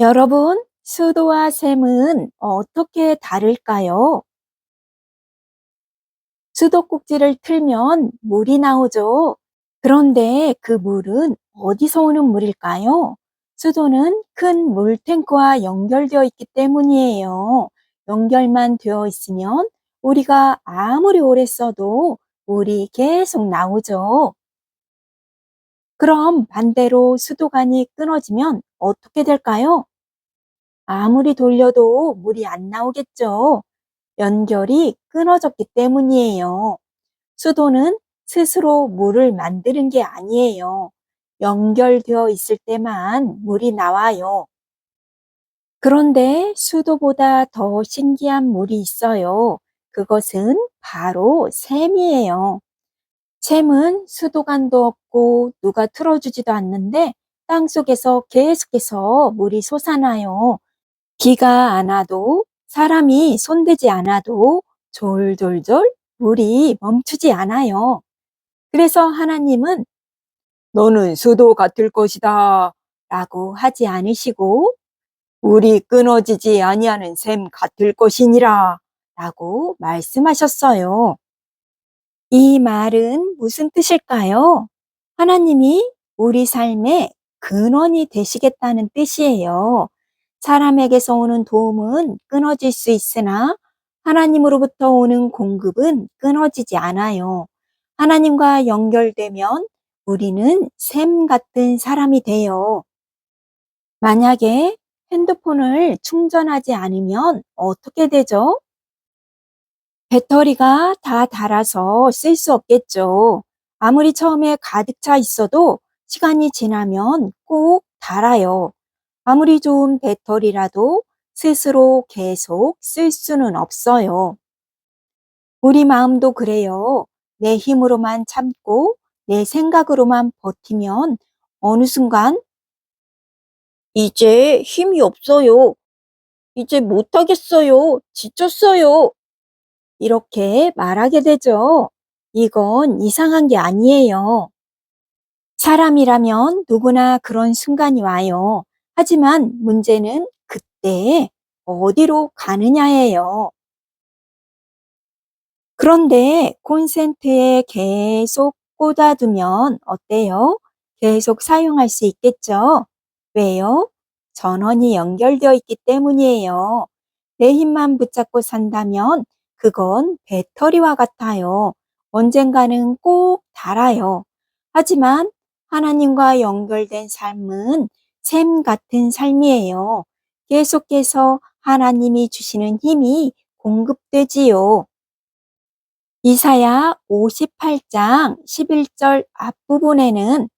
여러분, 수도와 샘은 어떻게 다를까요? 수도꼭지를 틀면 물이 나오죠. 그런데 그 물은 어디서 오는 물일까요? 수도는 큰 물탱크와 연결되어 있기 때문이에요. 연결만 되어 있으면 우리가 아무리 오래 써도 물이 계속 나오죠. 그럼 반대로 수도관이 끊어지면 어떻게 될까요? 아무리 돌려도 물이 안 나오겠죠. 연결이 끊어졌기 때문이에요. 수도는 스스로 물을 만드는 게 아니에요. 연결되어 있을 때만 물이 나와요. 그런데 수도보다 더 신기한 물이 있어요. 그것은 바로 샘이에요. 샘은 수도관도 없고 누가 틀어주지도 않는데 땅 속에서 계속해서 물이 솟아나요. 비가 안 와도 사람이 손대지 않아도 졸졸졸 물이 멈추지 않아요. 그래서 하나님은 너는 수도 같을 것이다 라고 하지 않으시고 물이 끊어지지 아니하는 샘 같을 것이니라 라고 말씀하셨어요. 이 말은 무슨 뜻일까요? 하나님이 우리 삶의 근원이 되시겠다는 뜻이에요. 사람에게서 오는 도움은 끊어질 수 있으나 하나님으로부터 오는 공급은 끊어지지 않아요. 하나님과 연결되면 우리는 샘 같은 사람이 돼요. 만약에 핸드폰을 충전하지 않으면 어떻게 되죠? 배터리가 다 닳아서 쓸 수 없겠죠. 아무리 처음에 가득 차 있어도 시간이 지나면 꼭 닳아요. 아무리 좋은 배터리라도 스스로 계속 쓸 수는 없어요. 우리 마음도 그래요. 내 힘으로만 참고 내 생각으로만 버티면 어느 순간 이제 힘이 없어요. 이제 못하겠어요. 지쳤어요. 이렇게 말하게 되죠. 이건 이상한 게 아니에요. 사람이라면 누구나 그런 순간이 와요. 하지만 문제는 그때 어디로 가느냐예요. 그런데 콘센트에 계속 꽂아두면 어때요? 계속 사용할 수 있겠죠? 왜요? 전원이 연결되어 있기 때문이에요. 내 힘만 붙잡고 산다면 그건 배터리와 같아요. 언젠가는 꼭 닳아요. 하지만 하나님과 연결된 삶은 샘 같은 삶이에요. 계속해서 하나님이 주시는 힘이 공급되지요. 이사야 58장 11절 앞부분에는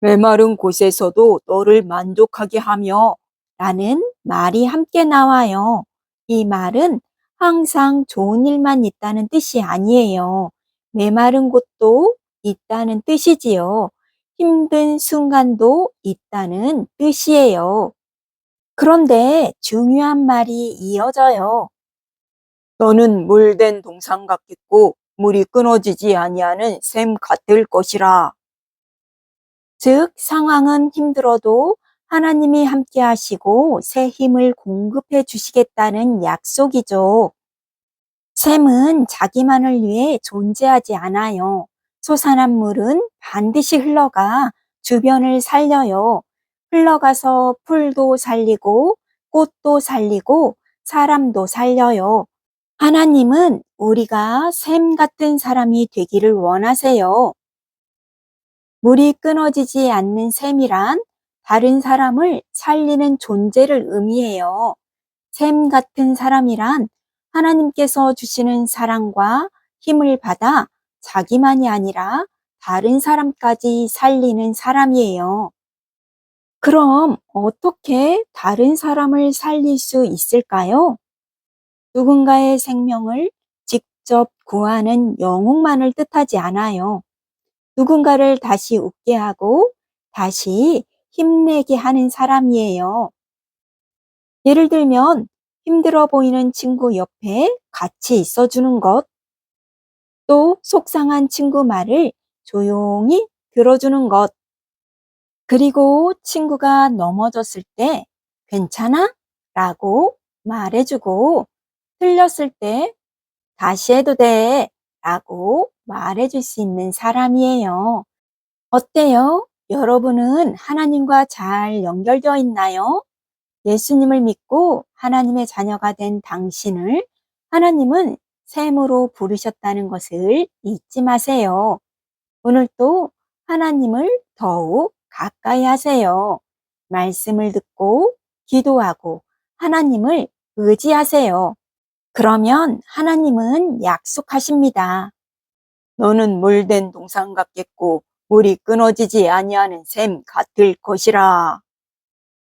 메마른 곳에서도 너를 만족하게 하며 라는 말이 함께 나와요. 이 말은 항상 좋은 일만 있다는 뜻이 아니에요. 메마른 곳도 있다는 뜻이지요. 힘든 순간도 있다는 뜻이에요. 그런데 중요한 말이 이어져요. 너는 물된 동상 같겠고 물이 끊어지지 아니하는 샘 같을 것이라. 즉 상황은 힘들어도 하나님이 함께 하시고 새 힘을 공급해 주시겠다는 약속이죠. 샘은 자기만을 위해 존재하지 않아요. 솟아난 물은 반드시 흘러가 주변을 살려요. 흘러가서 풀도 살리고 꽃도 살리고 사람도 살려요. 하나님은 우리가 샘 같은 사람이 되기를 원하세요. 물이 끊어지지 않는 샘이란 다른 사람을 살리는 존재를 의미해요. 샘 같은 사람이란 하나님께서 주시는 사랑과 힘을 받아 자기만이 아니라 다른 사람까지 살리는 사람이에요. 그럼 어떻게 다른 사람을 살릴 수 있을까요? 누군가의 생명을 직접 구하는 영웅만을 뜻하지 않아요. 누군가를 다시 웃게 하고 다시 힘내게 하는 사람이에요. 예를 들면 힘들어 보이는 친구 옆에 같이 있어주는 것, 또 속상한 친구 말을 조용히 들어주는 것, 그리고 친구가 넘어졌을 때 괜찮아? 라고 말해주고 틀렸을 때 다시 해도 돼 라고 말해줄 수 있는 사람이에요. 어때요? 여러분은 하나님과 잘 연결되어 있나요? 예수님을 믿고 하나님의 자녀가 된 당신을 하나님은 샘으로 부르셨다는 것을 잊지 마세요. 오늘 또 하나님을 더욱 가까이 하세요. 말씀을 듣고 기도하고 하나님을 의지하세요. 그러면 하나님은 약속하십니다. 너는 물된 동상 같겠고 물이 끊어지지 아니하는 샘 같을 것이라.